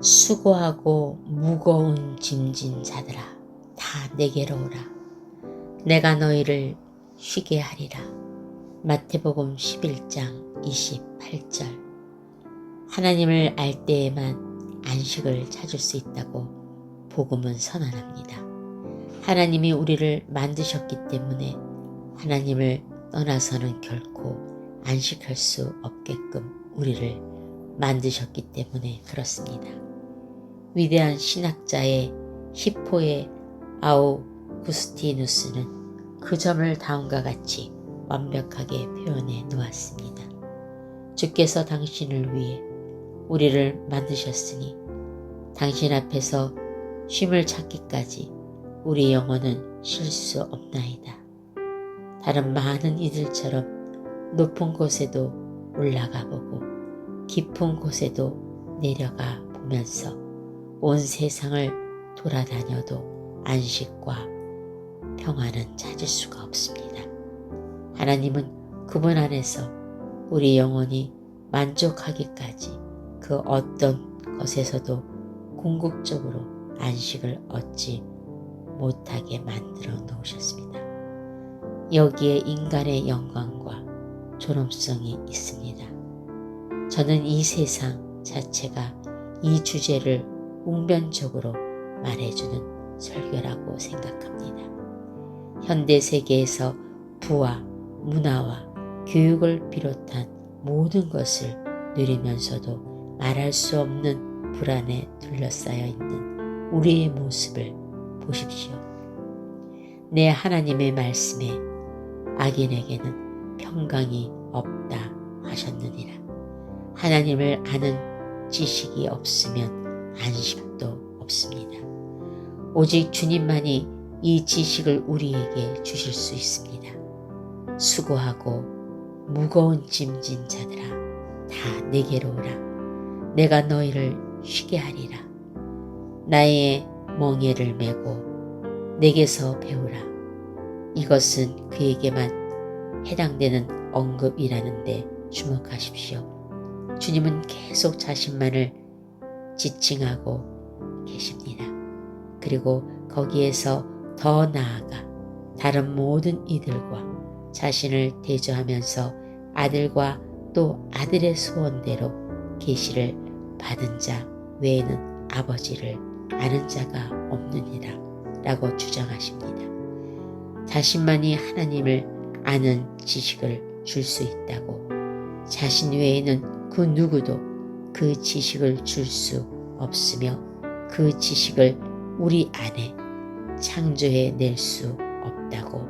수고하고 무거운 짐진 자들아 다 내게로 오라 내가 너희를 쉬게 하리라 마태복음 11장 28절 하나님을 알 때에만 안식을 찾을 수 있다고 복음은 선언합니다. 하나님이 우리를 만드셨기 때문에 하나님을 떠나서는 결코 안식할 수 없게끔 우리를 만드셨기 때문에 그렇습니다. 위대한 신학자의 히포의 아우구스티누스는 그 점을 다음과 같이 완벽하게 표현해 놓았습니다. 주께서 당신을 위해 우리를 만드셨으니 당신 앞에서 쉼을 찾기까지 우리 영혼은 쉴 수 없나이다. 다른 많은 이들처럼 높은 곳에도 올라가 보고 깊은 곳에도 내려가 보면서 온 세상을 돌아다녀도 안식과 평안은 찾을 수가 없습니다. 하나님은 그분 안에서 우리 영혼이 만족하기까지 그 어떤 것에서도 궁극적으로 안식을 얻지 못하게 만들어 놓으셨습니다. 여기에 인간의 영광과 존엄성이 있습니다. 저는 이 세상 자체가 이 주제를 웅변적으로 말해주는 설교라고 생각합니다. 현대 세계에서 부와 문화와 교육을 비롯한 모든 것을 누리면서도 말할 수 없는 불안에 둘러싸여 있는 우리의 모습을 보십시오. 내 하나님의 말씀에 악인에게는 평강이 없다 하셨느니라. 하나님을 아는 지식이 없으면 안식도 없습니다. 오직 주님만이 이 지식을 우리에게 주실 수 있습니다. 수고하고 무거운 짐진 자들아 다 내게로 오라. 내가 너희를 쉬게 하리라. 나의 멍에를 메고 내게서 배우라. 이것은 그에게만 해당되는 언급이라는데 주목하십시오. 주님은 계속 자신만을 지칭하고 계십니다. 그리고 거기에서 더 나아가 다른 모든 이들과 자신을 대조하면서 아들과 또 아들의 소원대로 계시를 받은 자 외에는 아버지를 아는 자가 없느니라 라고 주장하십니다. 자신만이 하나님을 아는 지식을 줄 수 있다고 자신 외에는 그 누구도 그 지식을 줄 수 없으며 그 지식을 우리 안에 창조해 낼 수 없다고